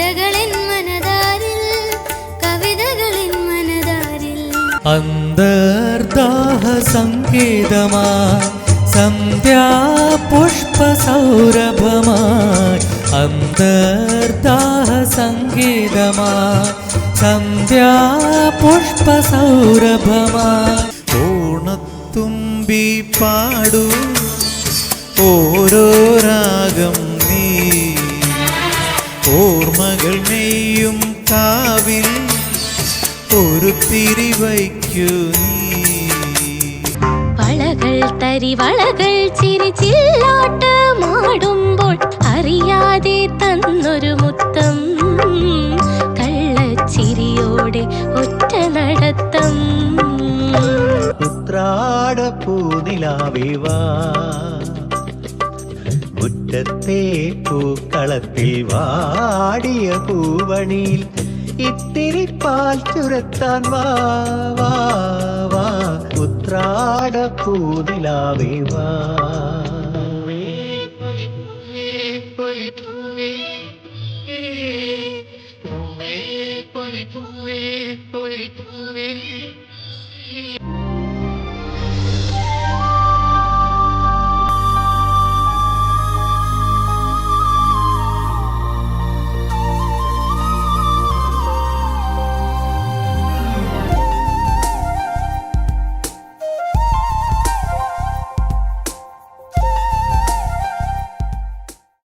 കവിതകളിൻ മനതാരിൽ കവിതകളിൻ മനതാരിൽ. അന്തർദാഹ സങ്കേതമാ സന്ധ്യാപുഷ്പസൗരഭമായി. അന്തർദാഹ സങ്കേതമാ സന്ധ്യാപുഷ്പസൗരഭമാ. ഓണത്തുമ്പി പാടൂ ഓരോ രാഗം ഒരു വയ്ക്കൂ വളകൾ തരി വളകൾ ചിരി ചില്ലോട്ട് മാടുമ്പോൾ അറിയാതെ തന്നൊരു മുത്തം കള്ളച്ചിരിയോടെ ഒറ്റ നടത്തം ഉത്രാട പൂനിലാവിവാ മുറ്റത്തെ പൂക്കളത്തിൽ വാടിയ പൂവണിയിൽ இத்தினிற் பால் சுரத்தான் வா வா வா புத்திராட பூதிலாவே வா